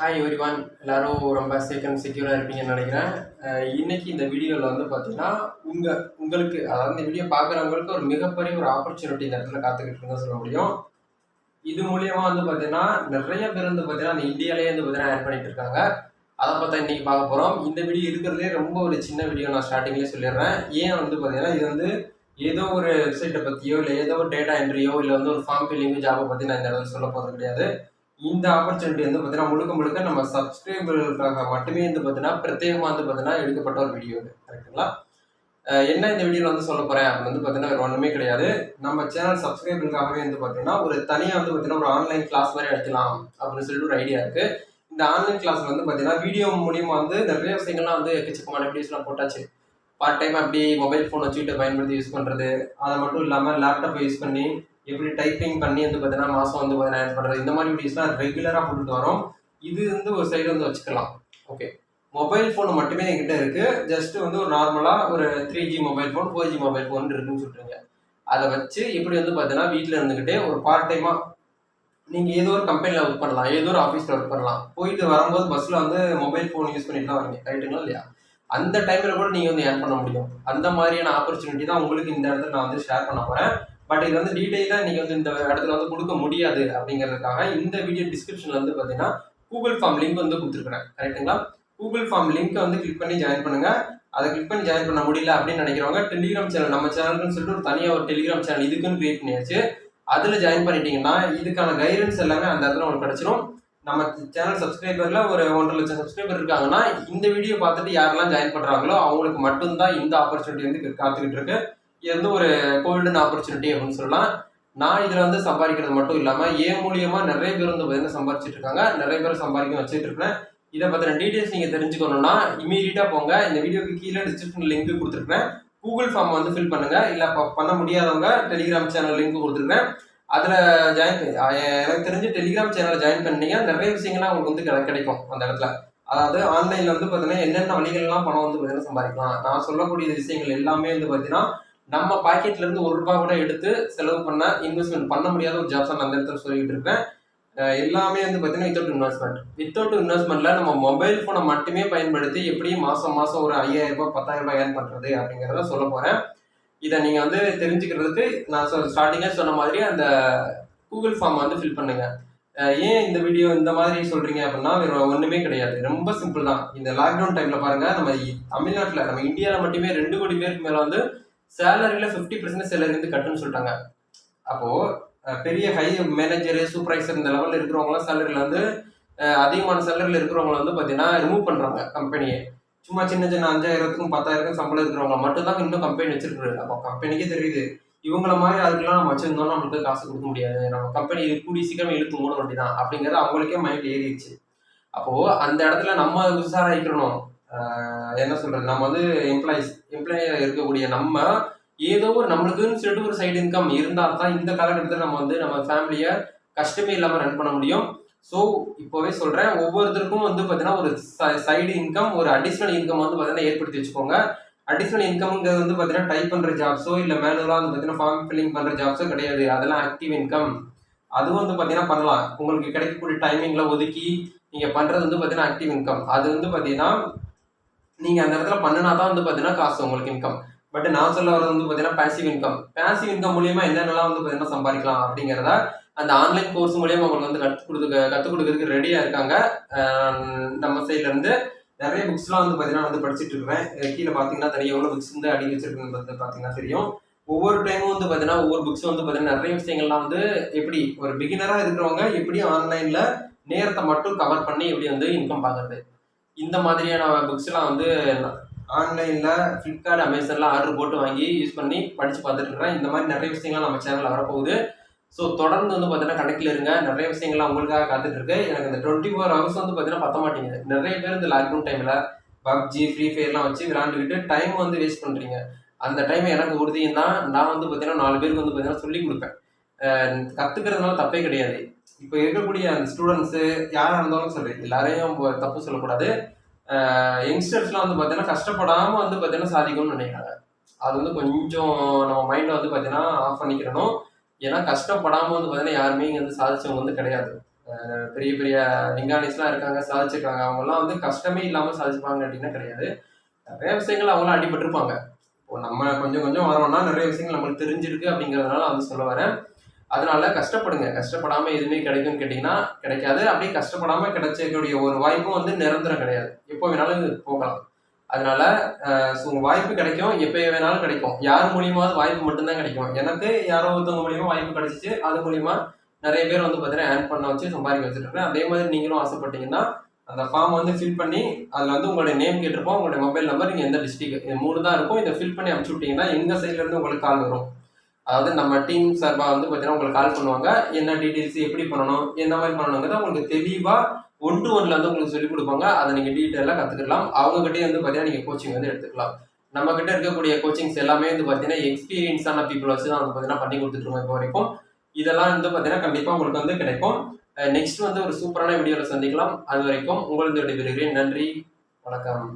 Hi ஒரிவான் எல்லாரும் ரொம்ப சீக்கிரம் செக்யூராக இருப்பீங்கன்னு நினைக்கிறேன். இன்றைக்கி இந்த வீடியோவில் வந்து பார்த்தீங்கன்னா உங்கள் உங்களுக்கு அதாவது இந்த வீடியோ பார்க்குறவங்களுக்கு ஒரு மிகப்பெரிய ஒரு ஆப்பர்ச்சுனிட்டி இந்த இடத்துல காத்துக்கிட்டு இருக்குன்னு சொல்ல முடியும். இது மூலயமா வந்து பார்த்தீங்கன்னா நிறைய பேர் வந்து பார்த்தீங்கன்னா அந்த இந்தியாவிலேயே வந்து பார்த்தீங்கன்னா ஆட் பண்ணிட்டு இருக்காங்க. அதை பார்த்தா இன்னைக்கு பார்க்க போகிறோம் இந்த வீடியோ இருக்கிறதுலே ரொம்ப ஒரு சின்ன வீடியோ நான் ஸ்டார்டிங்லேயே சொல்லிடுறேன். ஏன் வந்து பார்த்தீங்கன்னா இது வந்து ஏதோ ஒரு வெப்சைட்டை பற்றியோ இல்லை ஏதோ ஒரு டேட்டா என்ட்ரியோ இல்லை வந்து ஒரு ஃபார்ம் ஃபில்லிங் ஜாபை பற்றி நான் இந்த இடத்துல சொல்ல போகிறது கிடையாது. இந்த ஆப்பர்ச்சுனிட்டி வந்து பார்த்தீங்கன்னா முழுக்க முழுக்க நம்ம சப்ஸ்கிரைபர்களுக்காக மட்டுமே வந்து பார்த்தீங்கன்னா பிரத்யேகமாக வந்து பார்த்தீங்கன்னா எடுக்கப்பட்ட ஒரு வீடியோ இது. கரெக்டுங்களா என்ன இந்த வீடியோவில் வந்து சொல்ல போகிறேன் அப்படின்னு வந்து பார்த்தீங்கன்னா வேறு ஒன்றுமே கிடையாது. நம்ம சேனல் சப்ஸ்கிரைபருக்காகவே வந்து பார்த்தீங்கன்னா ஒரு தனியாக வந்து பார்த்தீங்கன்னா ஒரு ஆன்லைன் கிளாஸ் மாதிரி எடுக்கலாம் அப்படின்னு சொல்லிட்டு ஒரு ஐடியா இருக்குது இந்த ஆன்லைன் கிளாஸில் வந்து பார்த்தீங்கன்னா வீடியோ மூலியமாக வந்து நிறைய விஷயங்கள்லாம் வந்து எக்கச்சக்கமான வீடியோஸ்லாம் போட்டாச்சு. பார்ட் டைம் அப்படி மொபைல் ஃபோன் வச்சுக்கிட்டு பயன்படுத்தி யூஸ் பண்ணுறது அதை மட்டும் இல்லாமல் லேப்டாப்பை யூஸ் பண்ணி எப்படி டைப்பிங் பண்ணி வந்து பார்த்தீங்கன்னா மாதம் வந்து பார்த்தீங்கன்னா பண்ணுறது இந்த மாதிரி வீடியோஸ்லாம் ரெகுலராக போட்டுட்டு வரோம். இது வந்து ஒரு சைடு வந்து வச்சுக்கலாம். ஓகே மொபைல் ஃபோன் மட்டுமே என்கிட்ட இருக்குது ஜஸ்ட் வந்து ஒரு நார்மலாக ஒரு three G mobile phone four G mobile phone இருக்குன்னு சொல்றீங்க அதை வச்சு இப்படி வந்து பார்த்தீங்கன்னா வீட்டில் இருந்துக்கிட்டே ஒரு பார்ட் டைமாக நீங்கள் ஏதோ ஒரு கம்பெனியில் ஒர்க் பண்ணலாம். ஏதோ ஒரு ஆஃபீஸில் ஒர்க் பண்ணலாம். போயிட்டு வரும்போது பஸ்ஸில் வந்து மொபைல் ஃபோன் யூஸ் பண்ணிட்டு தான் வரீங்க. ரைட்டுங்களா இல்லையா? அந்த டைமில் கூட நீங்கள் வந்து ஏர்ன் பண்ண முடியும். அந்த மாதிரியான ஆப்பர்ச்சுனிட்டி தான் உங்களுக்கு இந்த இடத்துல நான் வந்து ஷேர் பண்ண போகிறேன் பட் இது வந்து டீட்டெயிலாக நீங்கள் வந்து இந்த இடத்துல வந்து கொடுக்க முடியாது அப்படிங்கிறதுக்காக இந்த வீடியோ டிஸ்கிரிப்ஷனில் வந்து பார்த்தீங்கன்னா கூகுள் ஃபார்ம் லிங்க் வந்து கொடுத்துருக்குறேன். கரெக்டுங்களா கூகுள் ஃபார்ம் லிங்க்கை வந்து கிளிக் பண்ணி ஜாயின் பண்ணுங்கள் அதை கிளிக் பண்ணி ஜாயின் பண்ண முடியல அப்படின்னு நினைக்கிறவங்க டெலிகிராம் சேனல் நம்ம சேனல்னு சொல்லிட்டு ஒரு தனியாக ஒரு டெலிகிராம் சேனல் இதுக்குன்னு கிரியேட் பண்ணியாச்சு. அதில் ஜாயின் பண்ணிட்டீங்கன்னா இதுக்கான கைடன்ஸ் எல்லாமே அந்த இடத்துல உங்களுக்கு கிடச்சிரும். நம்ம சேனல் சப்ஸ்கிரைபரில் ஒரு ஒன்றரை லட்சம் சப்ஸ்கிரைபர் இருக்காங்கன்னா இந்த வீடியோ பார்த்துட்டு யாரெல்லாம் ஜாயின் பண்ணுறாங்களோ அவங்களுக்கு மட்டும்தான் இந்த ஆப்பர்ச்சுனிட்டி வந்து காத்துக்கிட்டு இருக்கு. இது வந்து ஒரு கோல்டன் ஆப்பர்ச்சுனிட்டி அப்படின்னு சொல்லலாம். நான் இதில் வந்து சம்பாதிக்கிறது மட்டும் இல்லாமல் ஏன் மூலியமாக நிறைய பேர் வந்து பார்த்தீங்கன்னா சம்பாதிச்சிட்டு இருக்காங்க. நிறைய பேர் சம்பாதிக்க வச்சுட்டு இருக்கேன் இதை பற்றின டீட்டெயில்ஸ் நீங்கள் தெரிஞ்சுக்கணும்னா இமீடியட்டாக போங்க. இந்த வீடியோக்கு கீழே டிஸ்கிரிப்ஷன் லிங்க் கொடுத்துருக்கேன் கூகுள் ஃபார்ம் வந்து ஃபில் பண்ணுங்க. இல்லை ப- பண்ண முடியாதவங்க டெலிகிராம் சேனல் லிங்க் கொடுத்துருக்கேன் அதில் ஜாயின் எனக்கு தெரிஞ்சு டெலிகிராம் சேனலை ஜாயின் பண்ணீங்கன்னா நிறைய விஷயங்கள்லாம் உங்களுக்கு வந்து கிடைக்கும் அந்த இடத்துல. அதாவது ஆன்லைனில் வந்து பார்த்தீங்கன்னா என்னென்ன வழிகள்லாம் பணம் வந்து பார்த்தீங்கன்னா சம்பாதிக்கலாம். நான் சொல்லக்கூடிய விஷயங்கள் எல்லாமே வந்து பார்த்தீங்கன்னா நம்ம பாக்கெட்ல இருந்து ஒரு ரூபாய் கூட எடுத்து செலவு பண்ண இன்வெஸ்ட்மெண்ட் பண்ண முடியாத ஒரு ஜாப்ஸ் நான் அந்த இடத்துல சொல்லிட்டு இருப்பேன் எல்லாமே வந்து பார்த்தீங்கன்னா வித்தவுட் இன்வெஸ்ட்மெண்ட் வித்தவுட் இன்வெஸ்ட்மெண்ட்ல நம்ம மொபைல் ஃபோனை மட்டுமே பயன்படுத்தி எப்படி மாசம் மாசம் ஒரு ஐயாயிரம் ரூபாய் பத்தாயிரம் ரூபாய் ஏர்ன் பண்றது அப்படிங்கிறத சொல்ல போறேன். இதை நீங்க வந்து தெரிஞ்சுக்கிறதுக்கு நான் ஸ்டார்டிங்கே சொன்ன மாதிரி அந்த கூகுள் ஃபார்ம் வந்து ஃபில் பண்ணுங்க. ஏன் இந்த வீடியோ இந்த மாதிரி சொல்றீங்க அப்படின்னா வேற ஒண்ணுமே கிடையாது. ரொம்ப சிம்பிள் தான். இந்த லாக்டவுன் டைம்ல பாருங்க நம்ம தமிழ்நாட்டில் தமிழ்நாட்டுல நம்ம இந்தியாவில் மட்டுமே ரெண்டு கோடி பேருக்கு மேல வந்து சேலரியில ஃபிஃப்டி பர்சன்ட் சேலரி வந்து கட்டுன்னு சொல்லிட்டாங்க. அப்போ பெரிய ஹை மேனேஜர் சூப்பர்வைசர் இந்த லெவலில் இருக்கிறவங்களாம் சேலரியில் வந்து அதிகமான சேலரியில் இருக்கிறவங்கள வந்து பார்த்தீங்கன்னா ரிமூவ் பண்ணுறாங்க கம்பெனியை சும்மா சின்ன சின்ன அஞ்சாயிரத்துக்கும் பத்தாயிரத்துக்கும் சம்பளம் இருக்கிறவங்க மட்டும்தான் இன்னும் கம்பெனி வச்சிருக்கிறது. அப்போ கம்பெனிக்கே தெரியுது இவங்கள மாதிரி அதுக்கெல்லாம் நம்ம வச்சிருந்தோம்னா நம்மளுக்கு காசு கொடுக்க முடியாது. நம்ம கம்பெனி கூடி சீக்கிரம் இழுத்து மூட வேண்டியதான் அப்படிங்கிறது அவங்களுக்கே மைண்ட் ஏறிடுச்சு. அப்போது அந்த இடத்துல நம்ம உஷாராயிக்கணும். என்ன சொல்கிறது நம்ம வந்து எம்ப்ளாயிஸ் எம்ப்ளாயியா இருக்கக்கூடிய நம்ம ஏதோ ஒரு நம்மளுக்குன்னு சொல்லிட்டு ஒரு சைடு இன்கம் இருந்தால் தான் இந்த காலகட்டத்தில் நம்ம வந்து நம்ம ஃபேமிலியை கஷ்டமே இல்லாமல் ரன் பண்ண முடியும். ஸோ இப்போவே சொல்கிறேன் ஒவ்வொருத்தருக்கும் வந்து பார்த்தீங்கன்னா ஒரு சைடு இன்கம் ஒரு அடிஷ்னல் இன்கம் வந்து பார்த்தீங்கன்னா ஏற்படுத்தி வச்சுக்கோங்க. அடிஷ்னல் இன்கம்ங்கிறது வந்து பார்த்தீங்கன்னா டைப் பண்ணுற ஜாப்ஸோ இல்லை மேனுவலாக வந்து பார்த்தீங்கன்னா ஃபார்ம் ஃபில்லிங் பண்ணுற ஜாப்ஸோ கிடையாது. அதெல்லாம் ஆக்டிவ் இன்கம் அதுவும் வந்து பார்த்தீங்கன்னா பண்ணலாம். உங்களுக்கு கிடைக்கக்கூடிய டைமிங்கில் ஒதுக்கி நீங்கள் பண்ணுறது வந்து பார்த்தீங்கன்னா ஆக்டிவ் இன்கம் அது வந்து பார்த்தீங்கன்னா நீங்கள் அந்த இடத்துல பண்ணினா தான் வந்து பார்த்தீங்கன்னா காசு உங்களுக்கு இன்கம் பட் நான் சொல்ல வரது வந்து பார்த்தீங்கன்னா பேசிவ் இன்கம் பேசிவ் இன்கம் மூலியமா என்னென்னலாம் வந்து பார்த்தீங்கன்னா சம்பாதிக்கலாம் அப்படிங்கிறத அந்த ஆன்லைன் கோர்ஸ் மூலியமா உங்களுக்கு வந்து கற்றுக் கொடுக்க கற்றுக் கொடுக்கறதுக்கு ரெடியாக இருக்காங்க. நம்ம சைட்லேருந்து நிறைய புக்ஸ்லாம் வந்து பார்த்தீங்கன்னா வந்து படிச்சுட்டு இருக்கிறேன். கீழே பார்த்தீங்கன்னா தனியாக எவ்வளோ புக்ஸ் வந்து அடி வச்சிருக்குன்னு பார்த்தீங்கன்னா தெரியும். ஒவ்வொரு டைமும் வந்து பார்த்தீங்கன்னா ஒவ்வொரு புக்ஸ் வந்து பார்த்தீங்கன்னா நிறைய விஷயங்கள்லாம் வந்து எப்படி ஒரு பிகினராக இருக்கிறவங்க எப்படி ஆன்லைனில் நேரத்தை மட்டும் கவர் பண்ணி எப்படி வந்து இன்கம் பார்க்கறது இந்த மாதிரியான புக்ஸ்லாம் வந்து ஆன்லைனில் ஃப்ளிப்கார்ட் அமேசானில் ஆர்டர் போட்டு வாங்கி யூஸ் பண்ணி படித்து பார்த்துட்டு இருக்கிறேன் இந்த மாதிரி நிறைய விஷயங்கள் நம்ம சேனலில் வரப்போகுது. ஸோ தொடர்ந்து வந்து பார்த்தீங்கன்னா கணக்கில் இருங்க. நிறைய விஷயங்கள்லாம் உங்களுக்காக காத்துட்டு இருக்கு. எனக்கு இந்த டுவெண்ட்டி ஃபோர் ஹவர்ஸ் வந்து பார்த்தீங்கன்னா பத்த மாட்டேங்குது. நிறைய பேர் இந்த லாக்டவுன் டைமில் பப்ஜி ஃப்ரீ ஃபயர்லாம் வச்சு விளாண்டுக்கிட்டு டைம் வந்து வேஸ்ட் பண்ணுறீங்க அந்த டைம் எனக்கு உறுதின்னா நான் வந்து பார்த்தீங்கன்னா நாலு பேருக்கு வந்து பார்த்தீங்கன்னா சொல்லி கொடுப்பேன். கற்றுக்கிறதுனால தப்பே கிடையாது. இப்போ இருக்கக்கூடிய அந்த ஸ்டூடெண்ட்ஸு யாராக இருந்தாலும் சரி எல்லாரையும் தப்பு சொல்லக்கூடாது. யங்ஸ்டர்ஸ்லாம் வந்து பார்த்தீங்கன்னா கஷ்டப்படாமல் வந்து பார்த்தீங்கன்னா சாதிக்கணும்னு நினைக்கிறாங்க. அது வந்து கொஞ்சம் நம்ம மைண்டை வந்து பார்த்தீங்கன்னா ஆஃப் பண்ணிக்கிறணும் ஏன்னா கஷ்டப்படாமல் வந்து பார்த்தீங்கன்னா யாருமே இங்கே வந்து சாதிச்சவங்க வந்து கிடையாது. பெரிய பெரிய விஞ்ஞானிஸ்லாம் இருக்காங்க சாதிச்சிருக்காங்க. அவங்கெல்லாம் வந்து கஷ்டமே இல்லாமல் சாதிச்சிருப்பாங்க அப்படின்னா கிடையாது. நிறைய விஷயங்கள் அவங்களாம் அடிபட்டிருப்பாங்க. இப்போ நம்ம கொஞ்சம் கொஞ்சம் வரோம்னா நிறைய விஷயங்கள் நம்மளுக்கு தெரிஞ்சிருக்கு அப்படிங்கிறதுனால வந்து சொல்ல வரேன். அதனால கஷ்டப்படுங்க. கஷ்டப்படாம எதுவுமே கிடைக்கும்னு கேட்டீங்கன்னா கிடைக்காது. அப்படியே கஷ்டப்படாம கிடைச்சக்கூடிய ஒரு வாய்ப்பும் வந்து நிரந்தரம் கிடையாது. எப்போ வேணாலும் போகலாம். அதனால அஹ், உங்க வாய்ப்பு கிடைக்கும். எப்போ வேணாலும் கிடைக்கும். யார் மூலியமாவது வாய்ப்பு மட்டும்தான் கிடைக்கும். எனக்கு யாரோ ஒருத்தவங்க மூலியமா வாய்ப்பு கிடைச்சிச்சு. அது மூலியமா நிறைய பேர் வந்து பார்த்தீங்கன்னா ஏர்ன் பண்ண வச்சு சம்பாதிக்க வச்சுருக்கேன் அதே மாதிரி நீங்களும் ஆசைப்பட்டீங்கன்னா அந்த ஃபார்ம் வந்து ஃபில் பண்ணி அதில் வந்து உங்களுடைய நேம் கேட்டிருப்போம். உங்களுடைய மொபைல் நம்பர் நீங்கள் எந்த டிஸ்ட்ரிக்ட் இது மூணு தான் இருக்கும். இதை ஃபில் பண்ணி அனுப்பிச்சு விட்டீங்கன்னா எங்கள் சைட்லேருந்து உங்களுக்கு கால் வரும். அதாவது நம்ம டீம் சார்பாக வந்து பார்த்தீங்கன்னா உங்களுக்கு கால் பண்ணுவாங்க. என்ன டீட்டெயில்ஸ் எப்படி பண்ணணும் எந்த மாதிரி பண்ணணுங்கிறத உங்களுக்கு தெளிவாக ஒன் டு ஒன்ல வந்து உங்களுக்கு சொல்லிக் கொடுப்பாங்க. அதை நீங்கள் டீட்டெயிலாக கற்றுக்கலாம் அவங்ககிட்டே வந்து பார்த்தீங்கன்னா நீங்கள் கோச்சிங் வந்து எடுத்துக்கலாம். நம்ம கிட்ட இருக்கக்கூடிய கோச்சிங்ஸ் எல்லாமே வந்து பார்த்தீங்கன்னா எக்ஸ்பீரியன்ஸான பீப்புள் வச்சு தான் வந்து பார்த்தீங்கன்னா பண்ணி கொடுத்துட்ருக்கோம் இப்போ வரைக்கும். இதெல்லாம் வந்து பார்த்தீங்கன்னா கண்டிப்பாக உங்களுக்கு வந்து கிடைக்கும். நெக்ஸ்ட் வந்து ஒரு சூப்பரான வீடியோவில் சந்திக்கலாம். அது வரைக்கும் உங்களது விடைபெறுகிறேன் நன்றி. வணக்கம்.